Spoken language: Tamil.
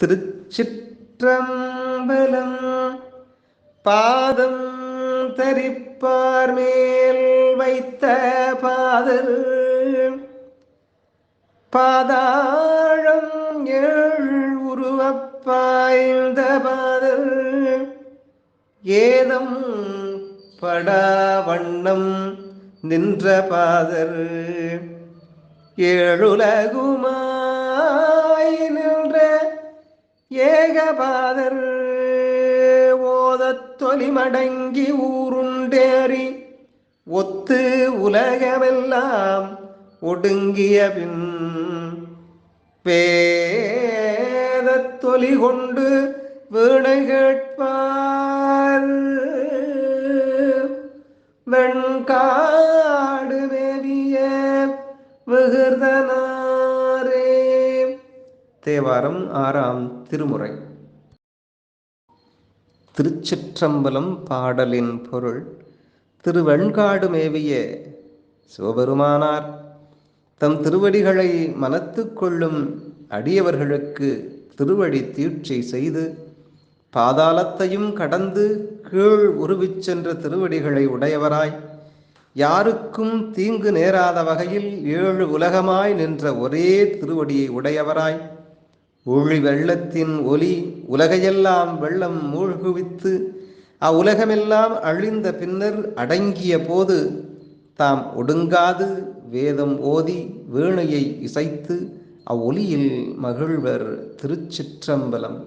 திருச்சிற்றம்பலம் பாதம் தரிப்பார் மேல் வைத்த பாதல். பாதாழம் ஏழ் உருவப்பாய்ந்த பாதல். ஏதம் படா வண்ணம் நின்ற பாதர் ஏழுலகுமா ஏகபாதர் ஓதத் தொலிமடங்கி ஊருண்டேறி ஒத்து உலகமெல்லாம் ஒடுங்கிய பின் பேதத் தொலி கொண்டு வீணை கேட்பார். வெண்காடு மேவிய விகிர்தனா தேவாரம் ஆறாம் திருமுறை. திருச்சிற்றம்பலம் பாடலின் பொருள் திருவெண்காடு மேவிய சிவபெருமானார். தம் திருவடிகளை மனத்துக்கொள்ளும் அடியவர்களுக்கு திருவடி தீட்சை செய்து பாதாளத்தையும் கடந்து கீழ் உருவிச் சென்ற திருவடிகளை உடையவராய் யாருக்கும் தீங்கு நேராத வகையில் ஏழு உலகமாய் நின்ற ஒரே திருவடியை உடையவராய். ஒளி வெள்ளத்தின் ஒலி உலகையெல்லாம் வெள்ளம் மூழ்குவித்து அவ்வுலகமெல்லாம் அழிந்த பின்னர் அடங்கிய போது தாம் ஒடுங்காது வேதம் ஓதி வேணையை இசைத்து அவ்வொலியில் மகிழ்வர் திருச்சிற்றம்பலம்.